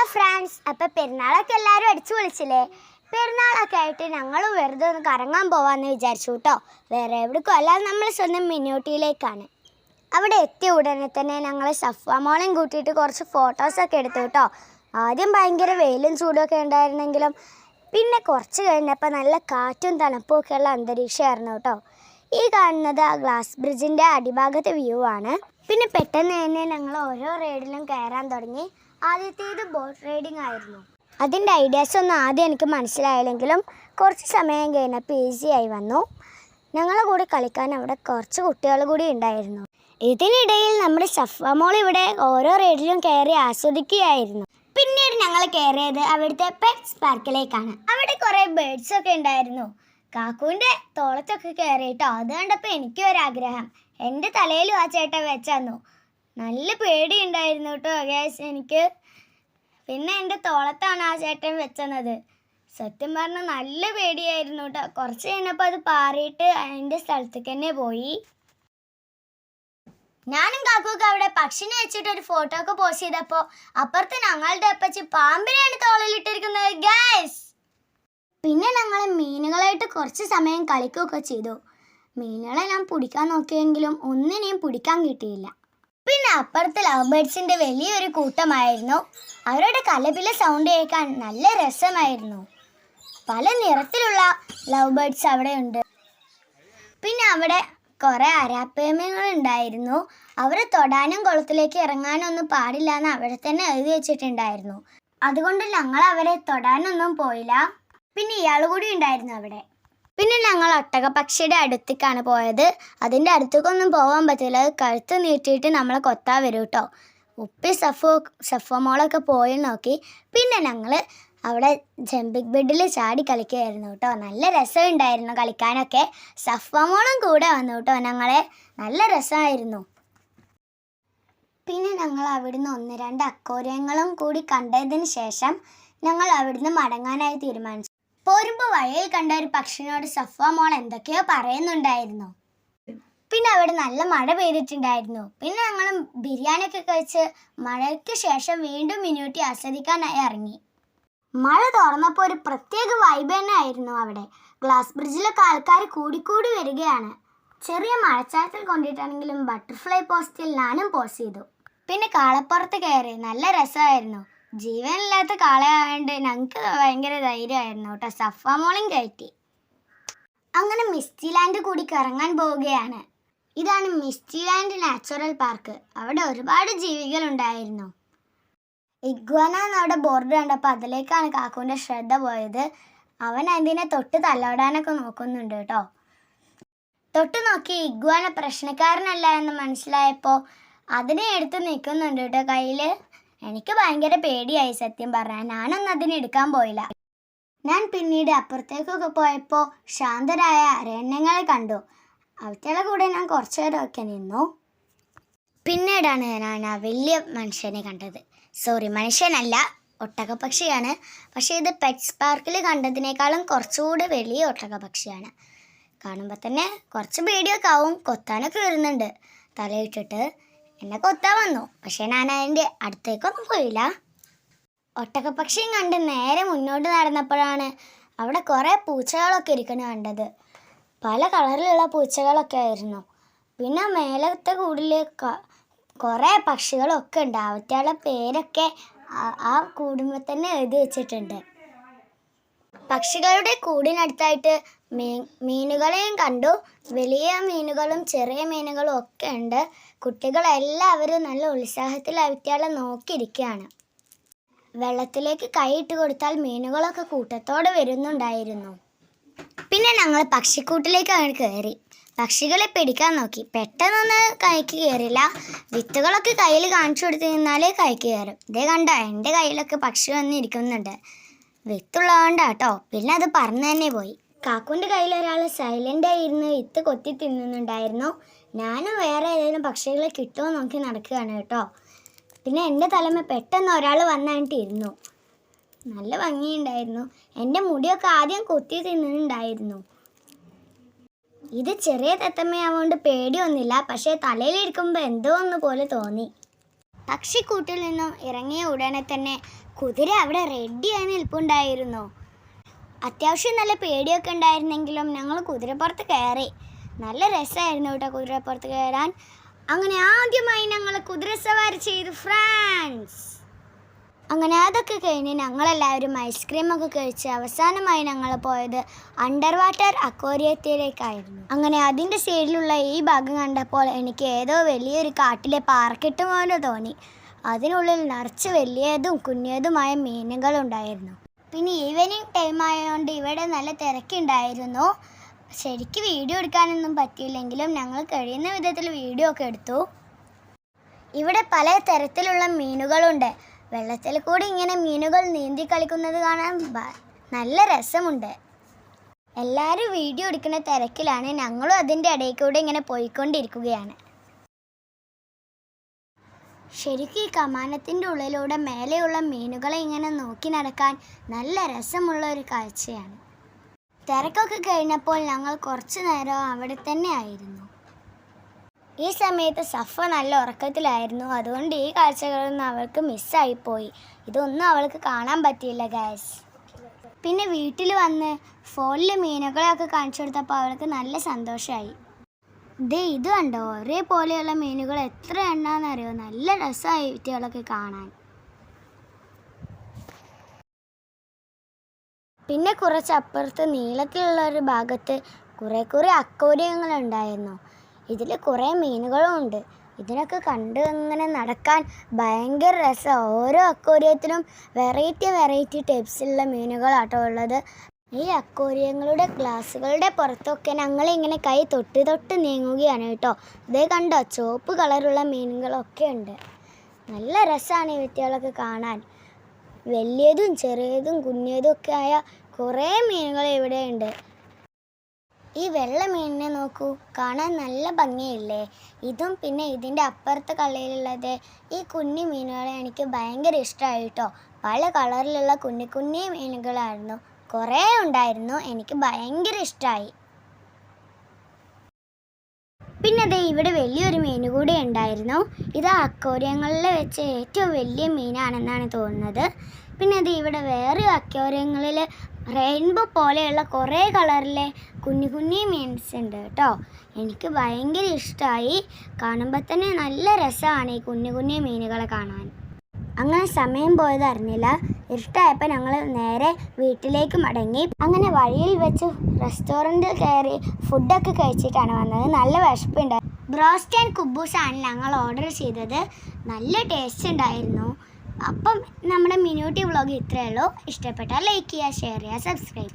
Hello friends. അപ്പൊ പെരുന്നാളൊക്കെ എല്ലാവരും അടിച്ചു വിളിച്ചില്ലേ പെരുന്നാളൊക്കെ ആയിട്ട് ഞങ്ങൾ വെറുതെ ഒന്ന് കറങ്ങാൻ പോവാന്ന് വിചാരിച്ചു കേട്ടോ വേറെ എവിടേക്കും അല്ലാതെ നമ്മൾ സ്വന്തം മിന്നൂട്ടിയിലേക്കാണ്. അവിടെ എത്തിയ ഉടനെ തന്നെ ഞങ്ങൾ സഫ്വാ മോളെയും കൂട്ടിയിട്ട് കുറച്ച് ഫോട്ടോസൊക്കെ എടുത്തു കേട്ടോ ആദ്യം ഭയങ്കര വെയിലും ചൂടൊക്കെ ഉണ്ടായിരുന്നെങ്കിലും പിന്നെ കുറച്ച് കഴിഞ്ഞപ്പോൾ നല്ല കാറ്റും തണുപ്പും ഉള്ള അന്തരീക്ഷമായിരുന്നു കേട്ടോ ഈ കാണുന്നത് ആ ഗ്ലാസ് ബ്രിഡ്ജിന്റെ അടിഭാഗത്തെ വ്യൂ ആണ്. പിന്നെ പെട്ടെന്ന് തന്നെ ഞങ്ങൾ ഓരോ റൈഡിലും കയറാൻ തുടങ്ങി. ആദ്യത്തേത് ബോട്ട് റൈഡിംഗ് ആയിരുന്നു. അതിന്റെ ഐഡിയാസ് ഒന്നും ആദ്യം എനിക്ക് മനസ്സിലായില്ലെങ്കിലും കുറച്ച് സമയം കഴിഞ്ഞപ്പോൾ ആയി വന്നു. ഞങ്ങളെ കൂടി കളിക്കാൻ അവിടെ കുറച്ച് കുട്ടികൾ കൂടി ഉണ്ടായിരുന്നു. ഇതിനിടയിൽ നമ്മുടെ സഫമോൾ ഇവിടെ ഓരോ റൈഡിലും കയറി ആസ്വദിക്കുകയായിരുന്നു. പിന്നീട് ഞങ്ങൾ കയറിയത് അവിടുത്തെ പെറ്റ്സ് പാർക്കിലേക്കാണ് അവിടെ കുറേ ബേർഡ്സ് ഒക്കെ ഉണ്ടായിരുന്നു. കാക്കുവിന്റെ തോളത്തൊക്കെ കയറിയിട്ടോ അത് കണ്ടപ്പോൾ എനിക്കും ഒരാഗ്രഹം എന്റെ തലയിലും ആ ചേട്ടൻ വെച്ചന്നു നല്ല പേടി ഉണ്ടായിരുന്നു കേട്ടോ ഗ്യാസ് എനിക്ക്. പിന്നെ എന്റെ തോളത്താണ് ആ ചേട്ടൻ വെച്ചത് സത്യം പറഞ്ഞാൽ നല്ല പേടിയായിരുന്നു കേട്ടോ. കുറച്ച് കഴിഞ്ഞപ്പോൾ അത് പാറിയിട്ട് എന്റെ സ്ഥലത്തേക്ക് തന്നെ പോയി. ഞാനും കാക്കുവൊക്കെ അവിടെ പക്ഷിനെ വെച്ചിട്ട് ഒരു ഫോട്ടോ ഒക്കെ പോസ്റ്റ് ചെയ്തപ്പോൾ അപ്പുറത്ത് ഞങ്ങളുടെ അപ്പച്ചി പാമ്പിനെയാണ് തോളിലിട്ടിരിക്കുന്നത് ഗ്യാസ്. പിന്നെ ഞങ്ങൾ മീനുകളായിട്ട് കുറച്ച് സമയം കളിക്കുകയൊക്കെ ചെയ്തു. മീനുകളെ ഞാൻ പിടിക്കാൻ നോക്കിയെങ്കിലും ഒന്നിനെയും പിടിക്കാൻ കിട്ടിയില്ല. പിന്നെ അപ്പുറത്ത് ലവ് ബേർഡ്സിന്റെ വലിയൊരു കൂട്ടമായിരുന്നു. അവരുടെ കലപില സൗണ്ട് കേൾക്കാൻ നല്ല രസമായിരുന്നു. പല നിറത്തിലുള്ള ലവ് ബേർഡ്സ് അവിടെ ഉണ്ട് പിന്നെ അവിടെ കുറെ ഉണ്ടായിരുന്നു. അവരെ തൊടാനും കുളത്തിലേക്ക് ഇറങ്ങാനൊന്നും പാടില്ല എന്ന് അവിടെ തന്നെ എഴുതി വെച്ചിട്ടുണ്ടായിരുന്നു. അതുകൊണ്ട് ഞങ്ങൾ അവരെ തൊടാനൊന്നും പോയില്ല. പിന്നെ ഇയാൾ കൂടി ഉണ്ടായിരുന്നു അവിടെ. പിന്നെ ഞങ്ങൾ ഒട്ടകപ്പക്ഷിയുടെ അടുത്തേക്കാണ് പോയത്. അതിന്റെ അടുത്തേക്കൊന്നും പോകാൻ പറ്റില്ല. അത് കഴുത്ത് നീട്ടിയിട്ട് നമ്മളെ കൊത്താൻ വരും കേട്ടോ ഉപ്പി സഫോ സഫോമോളൊക്കെ പോയി നോക്കി. പിന്നെ ഞങ്ങൾ അവിടെ ജമ്പിക് ബെഡിൽ ചാടി കളിക്കുകയായിരുന്നു കേട്ടോ നല്ല രസമുണ്ടായിരുന്നു കളിക്കാനൊക്കെ. സഫോമോളും കൂടെ വന്നു കേട്ടോ ഞങ്ങളെ. നല്ല രസമായിരുന്നു. പിന്നെ ഞങ്ങൾ അവിടുന്ന് ഒന്ന് രണ്ട് അക്കോര്യങ്ങളും കൂടി കണ്ടതിന് ശേഷം ഞങ്ങൾ അവിടുന്ന് മടങ്ങാനായി തീരുമാനിച്ചു. പോരുമ്പോൾ വഴിയിൽ കണ്ട ഒരു പക്ഷിനോട് സഫ മോൾ എന്തൊക്കെയോ പറയുന്നുണ്ടായിരുന്നു. പിന്നെ അവിടെ നല്ല മഴ പെയ്തിട്ടുണ്ടായിരുന്നു. പിന്നെ ഞങ്ങൾ ബിരിയാണിയൊക്കെ കഴിച്ച് മഴയ്ക്ക് ശേഷം വീണ്ടും മിനുട്ടി ആസ്വദിക്കാനായി ഇറങ്ങി. മഴ തുറന്നപ്പോൾ ഒരു പ്രത്യേക വൈബ് തന്നെ ആയിരുന്നു അവിടെ. ഗ്ലാസ് ബ്രിഡ്ജിലൊക്കെ ആൾക്കാർ കൂടിക്കൂടി വരികയാണ്. ചെറിയ മഴച്ചാറ്റൽ കൊണ്ടിട്ടാണെങ്കിലും ബട്ടർഫ്ലൈ പോസ്റ്റിൽ ഞാനും പോസ്റ്റ് ചെയ്തു. പിന്നെ കാളപ്പുറത്ത് കയറി. നല്ല രസമായിരുന്നു. ജീവനില്ലാത്ത കാളയായതുകൊണ്ട് ഞങ്ങൾക്ക് ഭയങ്കര ധൈര്യമായിരുന്നു കേട്ടോ. സഫ മോളിങ് കയറ്റി. അങ്ങനെ മിസ്റ്റി ലാൻഡ് കൂടി കറങ്ങാൻ പോവുകയാണ്. ഇതാണ് മിസ്റ്റി ലാൻഡ് നാച്ചുറൽ പാർക്ക്. അവിടെ ഒരുപാട് ജീവികൾ ഉണ്ടായിരുന്നു ഇഗ്വാന എന്നവിടെ ബോർഡ് കണ്ടപ്പോൾ അതിലേക്കാണ് കാക്കുവിന്റെ ശ്രദ്ധ പോയത്. അവൻ അതിനെ തൊട്ട് തലോടാനൊക്കെ നോക്കുന്നുണ്ട് കേട്ടോ. തൊട്ട് നോക്കി ഇഗ്വാന പ്രശ്നക്കാരനല്ല എന്ന് മനസ്സിലായപ്പോൾ അതിനെ എടുത്ത് നിൽക്കുന്നുണ്ട് കേട്ടോ കയ്യിൽ എനിക്ക് ഭയങ്കര പേടിയായി സത്യം പറഞ്ഞാൽ ഞാനൊന്നും അതിനെ എടുക്കാൻ പോയില്ല. ഞാൻ പിന്നീട് അപ്പുറത്തേക്കൊക്കെ പോയപ്പോൾ ശാന്തരായ അരണ്യങ്ങളെ കണ്ടു. അവറ്റകളെ കൂടെ ഞാൻ കുറച്ചു നേരമൊക്കെ നിന്നു. പിന്നീടാണ് ഞാൻ ആ വലിയ മനുഷ്യനെ കണ്ടത്. സോറി മനുഷ്യനല്ല ഒട്ടകപക്ഷിയാണ് പക്ഷേ ഇത് പെറ്റ്സ് പാർക്കിൽ കണ്ടതിനേക്കാളും കുറച്ചുകൂടെ വലിയ ഒട്ടകപക്ഷിയാണ് കാണുമ്പോൾ തന്നെ കുറച്ച് പേടിയൊക്കെ ആവും. കൊത്താനൊക്കെ വരുന്നുണ്ട് തലയിട്ടിട്ട് എന്നെ കൊത്താൻ വന്നു. പക്ഷെ ഞാൻ അതിന്റെ അടുത്തേക്കൊന്നും പോയില്ല. ഒട്ടകപ്പക്ഷിയും കണ്ട് നേരെ മുന്നോട്ട് നടന്നപ്പോഴാണ് അവിടെ കുറേ പൂച്ചകളൊക്കെ ഇരിക്കുന്നത് കണ്ടത്. പല കളറിലുള്ള പൂച്ചകളൊക്കെ ആയിരുന്നു. പിന്നെ മേലത്തെ കൂടിൽ കുറേ പക്ഷികളൊക്കെ ഉണ്ട്. അവറ്റകളുടെ പേരൊക്കെ ആ- ആ കൂടുമ്പോൾ തന്നെ എഴുതി വെച്ചിട്ടുണ്ട്. പക്ഷികളുടെ കൂടിനടുത്തായിട്ട് മീ മീനുകളെയും കണ്ടു. വലിയ മീനുകളും ചെറിയ മീനുകളും ഒക്കെ ഉണ്ട്. കുട്ടികളെല്ലാവരും നല്ല ഉത്സാഹത്തിൽ അവിറ്റാളെ നോക്കിയിരിക്കുകയാണ്. വെള്ളത്തിലേക്ക് കൈയിട്ട് കൊടുത്താൽ മീനുകളൊക്കെ കൂട്ടത്തോടെ വരുന്നുണ്ടായിരുന്നു. പിന്നെ ഞങ്ങൾ പക്ഷിക്കൂട്ടിലേക്ക് അങ്ങനെ കയറി. പക്ഷികളെ പിടിക്കാൻ നോക്കി. പെട്ടെന്നൊന്ന് കൈക്ക് കയറില്ല വിത്തുകളൊക്കെ കയ്യിൽ കാണിച്ചു കൊടുത്തു നിന്നാലേ കൈക്ക് കയറും. ഇതേ കണ്ട? എന്റെ കയ്യിലൊക്കെ പക്ഷി വന്നിരിക്കുന്നുണ്ട്. വിത്തുള്ളതുകൊണ്ടാട്ടോ. പിന്നെ അത് പറന്ന് തന്നെ പോയി. കാക്കുന്റെ കയ്യിൽ ഒരാൾ സൈലന്റ് ആയിരുന്ന് വിത്ത് കൊത്തി തിന്നുന്നുണ്ടായിരുന്നു. ഞാനും വേറെ ഏതെങ്കിലും പക്ഷികളെ കിട്ടുമോ നോക്കി നടക്കുകയാണ് കേട്ടോ. പിന്നെ എന്റെ തലമ പെട്ടെന്ന് ഒരാൾ വന്നിട്ട് ഇരുന്നു നല്ല ഭംഗിയുണ്ടായിരുന്നു. എന്റെ മുടിയൊക്കെ ആദ്യം കൊത്തി തിന്നുന്നുണ്ടായിരുന്നു. ഇത് ചെറിയ തത്തമ്മയാവുകൊണ്ട് പേടിയൊന്നുമില്ല. പക്ഷേ തലയിലിരിക്കുമ്പോൾ എന്തോ ഒന്ന് പോലെ തോന്നി. പക്ഷിക്കൂട്ടിൽ നിന്നും ഇറങ്ങിയ ഉടനെ തന്നെ കുതിര അവിടെ റെഡിയായി നിൽപ്പുണ്ടായിരുന്നു. അത്യാവശ്യം നല്ല പേടിയൊക്കെ ഉണ്ടായിരുന്നെങ്കിലും ഞങ്ങൾ കുതിരപ്പുറത്ത് കയറി. നല്ല രസമായിരുന്നു കേട്ടോ കുതിരപ്പുറത്ത് കയറാൻ. അങ്ങനെ ആദ്യമായി ഞങ്ങൾ കുതിരസവാരി ചെയ്തു ഫ്രാൻസ് അങ്ങനെ അതൊക്കെ കഴിഞ്ഞ് ഞങ്ങളെല്ലാവരും ഐസ്ക്രീമൊക്കെ കഴിച്ച് അവസാനമായി ഞങ്ങൾ പോയത് അണ്ടർ വാട്ടർ അക്വേറിയത്തിലേക്കായിരുന്നു അങ്ങനെ അതിന്റെ സൈഡിലുള്ള ഈ ഭാഗം കണ്ടപ്പോൾ എനിക്ക് ഏതോ വലിയൊരു കാട്ടിലെ പാർക്കിട്ട് പോലെ തോന്നി. അതിനുള്ളിൽ നിറച്ച് വലിയതും കുഞ്ഞതുമായ മീനുകളുണ്ടായിരുന്നു. പിന്നെ ഈവനിങ് ടൈം ആയതുകൊണ്ട് ഇവിടെ നല്ല തിരക്കുണ്ടായിരുന്നു. ശരിക്ക് വീഡിയോ എടുക്കാനൊന്നും പറ്റിയില്ലെങ്കിലും ഞങ്ങൾ കഴിയുന്ന വിധത്തിൽ വീഡിയോ ഒക്കെ എടുത്തു. ഇവിടെ പല തരത്തിലുള്ള മീനുകളുണ്ട്. വെള്ളത്തിൽ കൂടി ഇങ്ങനെ മീനുകൾ നീന്തി കളിക്കുന്നത് കാണാൻ നല്ല രസമുണ്ട്. എല്ലാവരും വീഡിയോ എടുക്കുന്ന തിരക്കിലാണ് ഞങ്ങളും അതിന്റെ ഇടയിൽ കൂടെ ഇങ്ങനെ പോയിക്കൊണ്ടിരിക്കുകയാണ്. ശരിക്കും ഈ കമാനത്തിന്റെ ഉള്ളിലൂടെ മേലെയുള്ള മീനുകളെ ഇങ്ങനെ നോക്കി നടക്കാൻ നല്ല രസമുള്ള ഒരു കാഴ്ചയാണ്. തിരക്കൊക്കെ കഴിഞ്ഞപ്പോൾ ഞങ്ങൾ കുറച്ചു നേരം അവിടെ തന്നെ ആയിരുന്നു. ഈ സമയത്ത് സഫ നല്ല ഉറക്കത്തിലായിരുന്നു. അതുകൊണ്ട് ഈ കാഴ്ചകളൊന്നും അവൾക്ക് മിസ്സായിപ്പോയി ഇതൊന്നും അവൾക്ക് കാണാൻ പറ്റിയില്ല ഗാസ് പിന്നെ വീട്ടിൽ വന്ന് ഫോണിൽ മീനുകളെയൊക്കെ കാണിച്ചു കൊടുത്തപ്പോൾ അവൾക്ക് നല്ല സന്തോഷമായി ദേ ഇത് കണ്ടോ? ഒരേപോലെയുള്ള മീനുകൾ എത്ര എണ്ണാന്നറിയോ? നല്ല രസമായി കുട്ടികളൊക്കെ കാണാൻ. പിന്നെ കുറച്ച് അപ്പുറത്ത് നീളത്തിലുള്ള ഒരു ഭാഗത്ത് കുറേ കുറേ അക്വേറിയങ്ങൾ ഉണ്ടായിരുന്നു. ഇതിൽ കുറേ മീനുകളും ഉണ്ട്. ഇതിനൊക്കെ കണ്ട് ഇങ്ങനെ നടക്കാൻ ഭയങ്കര രസമാണ് ഓരോ അക്വേറിയത്തിനും വെറൈറ്റി വെറൈറ്റി ടൈപ്സിലുള്ള മീനുകളാട്ടോ ഉള്ളത്. ഈ അക്കോറിയങ്ങളുടെ ഗ്ലാസ്സുകളുടെ പുറത്തൊക്കെ ഞങ്ങൾ ഇങ്ങനെ കൈ തൊട്ട് തൊട്ട് നീങ്ങുകയാണ് കേട്ടോ. ഇതേ കണ്ടോ ചുവപ്പ് കളറുള്ള മീനുകളൊക്കെ ഉണ്ട്. നല്ല രസമാണ് ഈ വ്യക്തികളൊക്കെ കാണാൻ. വലിയതും ചെറിയതും കുഞ്ഞതും ഒക്കെ ആയ കുറേ മീനുകൾ ഇവിടെ ഉണ്ട്. ഈ വെള്ള മീനിനെ നോക്കൂ കാണാൻ നല്ല ഭംഗിയില്ലേ? ഇതും പിന്നെ ഇതിന്റെ അപ്പുറത്തെ കള്ളയിലുള്ളത് ഈ കുഞ്ഞു മീനുകളെ എനിക്ക് ഭയങ്കര ഇഷ്ടമായി കേട്ടോ. പല കളറിലുള്ള കുഞ്ഞു കുഞ്ഞു മീനുകളായിരുന്നു. കുറേ ഉണ്ടായിരുന്നു. എനിക്ക് ഭയങ്കര ഇഷ്ടമായി പിന്നെ ദേ ഇവിടെ വലിയൊരു മീൻ കൂടി ഉണ്ടായിരുന്നു. ഇത് അക്വേറിയങ്ങളിൽ വെച്ച് ഏറ്റവും വലിയ മീനാണെന്നാണ് തോന്നുന്നത്. പിന്നെ അത് ഇവിടെ വേറെ അക്വേറിയങ്ങളിൽ റെയിൻബോ പോലെയുള്ള കുറേ കളറിലെ കുഞ്ഞു കുഞ്ഞു മീൻസ് ഉണ്ട് കേട്ടോ. എനിക്ക് ഭയങ്കര ഇഷ്ടമായി കാണുമ്പോൾ തന്നെ നല്ല രസമാണ് ഈ കുഞ്ഞു കുഞ്ഞു മീനുകളെ കാണാൻ. അങ്ങനെ സമയം പോയത് അറിഞ്ഞില്ല. ഇരുട്ടായപ്പോൾ ഞങ്ങൾ നേരെ വീട്ടിലേക്ക് മടങ്ങി അങ്ങനെ വഴിയിൽ വെച്ച് റെസ്റ്റോറന്റിൽ കയറി ഫുഡൊക്കെ കഴിച്ചിട്ടാണ് വന്നത്. നല്ല വിശപ്പുണ്ട്. ബ്രോസ്റ്റ് ആൻഡ് കുബൂസാണ് ഞങ്ങൾ ഓർഡർ ചെയ്തത്. നല്ല ടേസ്റ്റ് ഉണ്ടായിരുന്നു. അപ്പം നമ്മുടെ മിനുട്ടി വ്ലോഗ് ഇത്രയേ ഉള്ളൂ. ഇഷ്ടപ്പെട്ടാൽ ലൈക്ക് ചെയ്യുക ഷെയർ ചെയ്യുക സബ്സ്ക്രൈബ്